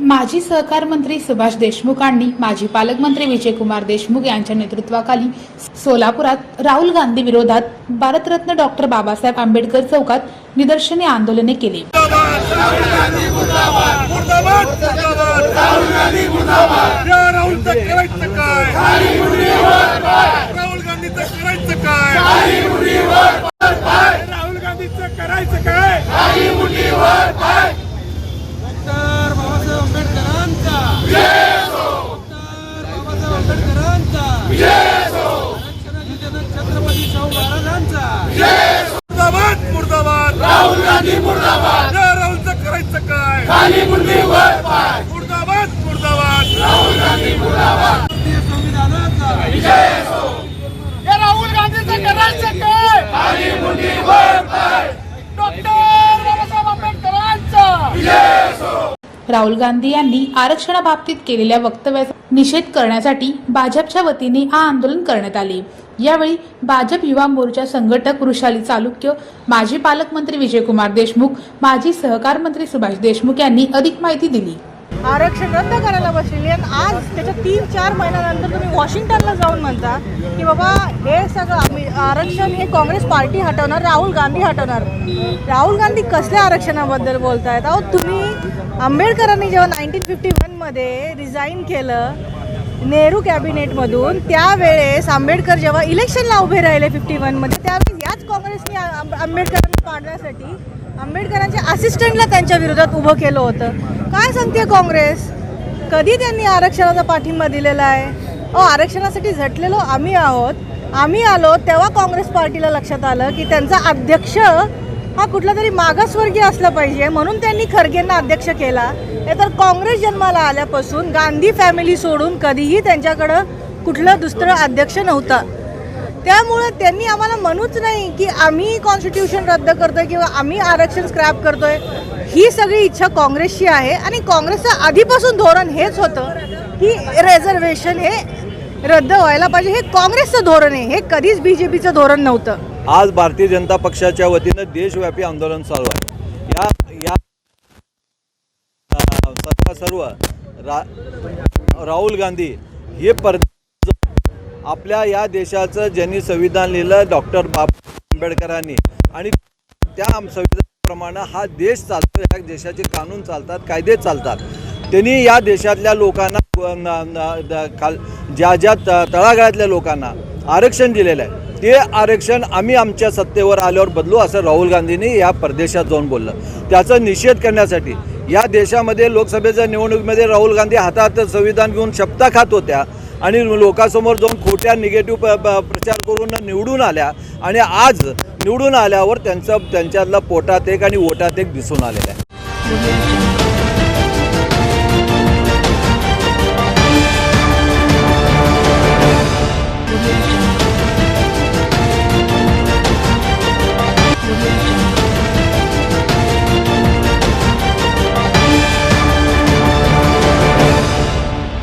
माजी सहकार मंत्री सुभाष देशमुख आणि माजी पालकमंत्री विजयकुमार देशमुख यांच्या नेतृत्वाखाली सोलापुरात राहुल गांधी विरोधात भारतरत्न डॉक्टर बाबासाहेब आंबेडकर चौकात निदर्शने आंदोलने केली मुर्दाबाद मुर्दाबाद या राहुलचं करायचं काय राहुल गांधीचं करायचं काय राहुल गांधीचं करायचं काय डॉक्टर बाबासाहेब आंबेडकरांचा डॉक्टर बाबासाहेब आंबेडकरांचा आरक्षणाचे जनक छत्रपती शाहू महाराजांचा मुर्दाबाद मुर्दाबाद राहुल गांधी मुर्दाबाद या राहुलचं करायचं काय मुर्दाबाद मुर्दाबाद भारतीय संविधानाचा या राहुल गांधीचं करायचं काय डॉक्टर बाबासाहेब आंबेडकरांचा राहुल गांधी यांनी आरक्षणाबाबतीत केलेल्या वक्तव्याचा निषेध करण्यासाठी भाजपच्या वतीने हा आंदोलन करण्यात आले. यावेळी भाजप युवा मोर्चा संघटक वृषाली चालुक्य माजी पालकमंत्री विजयकुमार देशमुख माजी सहकार मंत्री सुभाष देशमुख यांनी अधिक माहिती दिली. आरक्षण रद्द करायला बसलेली आणि आज त्याच्या तीन चार महिन्यानंतर तुम्ही वॉशिंग्टनला जाऊन म्हणता की बाबा हे सगळं आरक्षण हे काँग्रेस पार्टी हटवणार राहुल गांधी हटवणार. राहुल गांधी कसल्या आरक्षणाबद्दल बोलतायत? अहो तुम्ही आंबेडकरांनी जेव्हा नाईन्टीन फिफ्टी वनमध्ये रिझाईन केलं नेहरू कॅबिनेटमधून त्यावेळेस आंबेडकर जेव्हा इलेक्शनला उभे राहिले फिफ्टी वनमध्ये त्यावेळेस याच काँग्रेसने आ- आंबेडकरांना पाडण्यासाठी आंबेडकरांच्या असिस्टंटला त्यांच्या विरोधात उभं केलं होतं. काय सांगते काँग्रेस? कधी त्यांनी आरक्षणाचा पाठिंबा दिलेला आहे? अहो आरक्षणासाठी झटलेलो आम्ही आहोत. आम्ही आलो तेव्हा काँग्रेस पार्टीला लक्षात आलं की त्यांचा अध्यक्ष हा कुठला तरी मागासवर्गीय असला पाहिजे म्हणून त्यांनी खरगेंना अध्यक्ष केला. हे तर काँग्रेस जन्माला आल्यापासून गांधी फॅमिली सोडून कधीही त्यांच्याकडं कुठलं दुसरं अध्यक्ष नव्हतं. त्यामुळे त्यांनी आम्हाला म्हणूच नाही की आम्ही कॉन्स्टिट्यूशन रद्द करतोय किंवा आम्ही आरक्षण स्क्रॅप करतोय. ही सगळी इच्छा काँग्रेसची आहे आणि काँग्रेसचं आधीपासून धोरण हेच होतं की रेझर्वेशन हे रद्द व्हायला पाहिजे हे काँग्रेसचं धोरण आहे. हे कधीच बीजेपीचं धोरण नव्हतं. आज भारतीय जनता पक्षाच्या वतीनं देशव्यापी आंदोलन चालू आहे. या या सर्व सर्व रा राहुल गांधी हे पर आपल्या या देशाचं ज्यांनी संविधान लिहिलं डॉक्टर बाबासाहेब आंबेडकरांनी. आणि त्या संविधानाप्रमाणे हा देश चालतो या देशाचे कानून चालतात कायदे चालतात. त्यांनी या देशातल्या लोकांना ज्या ज्या त- तळागाळातल्या लोकांना आरक्षण दिलेलं आहे ते आरक्षण आम्ही आमच्या सत्तेवर आल्यावर बदलू असं राहुल गांधींनी या परदेशात जाऊन बोललं. त्याचा निषेध करण्यासाठी या देशामध्ये लोकसभेच्या निवडणुकीमध्ये राहुल गांधी हातात संविधान घेऊन शपथा खात होत्या आणि लोकांसमोर जाऊन खोट्या निगेटिव्ह प- प्रचार करून निवडून आल्या आणि आज निवडून आल्यावर त्यांचं त्यांच्यातला पोटात एक आणि ओटात एक दिसून आलेलं आहे.